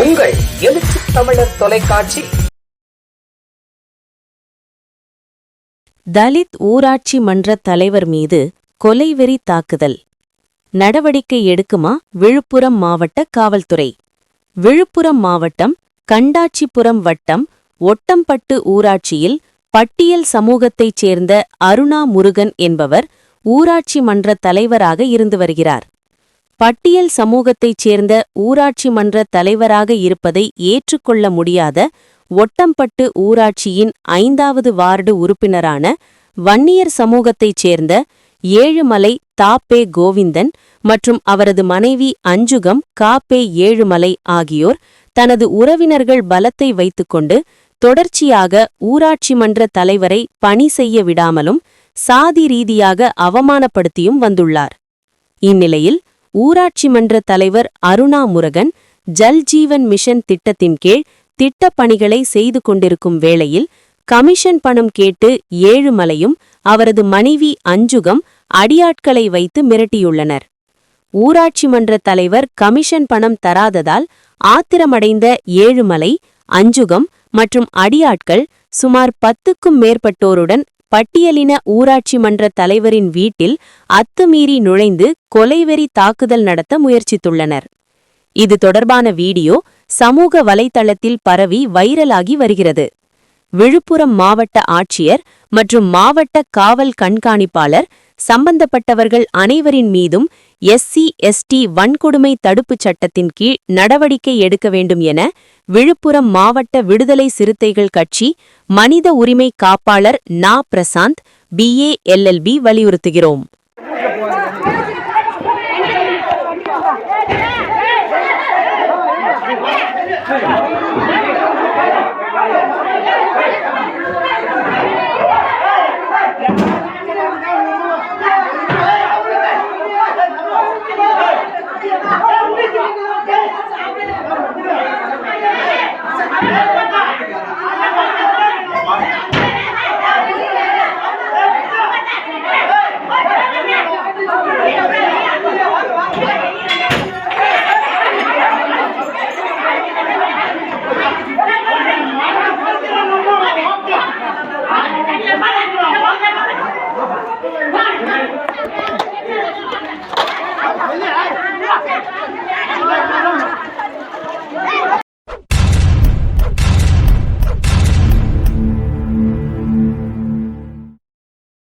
உங்கள் எழுச்சி தமிழர் தொலைக்காட்சி. தலித் ஊராட்சி மன்ற தலைவர் மீது கொலைவெறி தாக்குதல். நடவடிக்கை எடுக்குமா விழுப்புரம் மாவட்ட காவல்துறை. விழுப்புரம் மாவட்டம் கண்டாட்சிபுரம் வட்டம் ஒட்டம்பட்டு ஊராட்சியில் பட்டியல் சமூகத்தைச் சேர்ந்த அருணா முருகன் என்பவர் ஊராட்சி மன்ற தலைவராக இருந்து வருகிறார். பட்டியல் சமூகத்தைச் சேர்ந்த ஊராட்சி மன்ற தலைவராக இருப்பதை ஏற்றுக்கொள்ள முடியாத ஒட்டம்பட்டு ஊராட்சியின் ஐந்தாவது வார்டு உறுப்பினரான வன்னியர் சமூகத்தைச் சேர்ந்த ஏழுமலை தாப்பே கோவிந்தன் மற்றும் அவரது மனைவி அஞ்சுகம் காப்பே ஏழுமலை ஆகியோர் தனது உறவினர்கள் பலத்தை வைத்துக்கொண்டு தொடர்ச்சியாக ஊராட்சி மன்ற தலைவரை பணி செய்ய விடாமலும் சாதி ரீதியாக அவமானப்படுத்தியும் வந்துள்ளார். இந்நிலையில் ஊராட்சி மன்ற தலைவர் அருணா முருகன் ஜல் ஜீவன் மிஷன் திட்டத்தின் கீழ் திட்டப் பணிகளை செய்து கொண்டிருக்கும் வேளையில் கமிஷன் பணம் கேட்டு ஏழுமலையும் அவரது மனைவி அஞ்சுகம் அடியாட்களை வைத்து மிரட்டியுள்ளனர். ஊராட்சி மன்ற தலைவர் கமிஷன் பணம் தராததால் ஆத்திரமடைந்த ஏழுமலை அஞ்சுகம் மற்றும் அடியாட்கள் சுமார் பத்துக்கும் மேற்பட்டோருடன் பட்டியலின ஊராட்சி மன்ற தலைவரின் வீட்டில் அத்துமீறி நுழைந்து கொலைவெறி தாக்குதல் நடத்த முயற்சித்துள்ளனர். இது தொடர்பான வீடியோ சமூக வலைதளத்தில் பரவி வைரலாகி வருகிறது. விழுப்புரம் மாவட்ட ஆட்சியர் மற்றும் மாவட்ட காவல் கண்காணிப்பாளர் சம்பந்தப்பட்டவர்கள் அனைவரின் மீதும் எஸ்சி எஸ்டி வன்கொடுமை தடுப்புச் சட்டத்தின் கீழ் நடவடிக்கை எடுக்க வேண்டும் என விழுப்புரம் மாவட்ட விடுதலை சிறுத்தைகள் கட்சி மனித உரிமை காப்பாளர் நா பிரசாந்த் பிஏ எல்எல்பி வலியுறுத்துகிறோம். Thank you.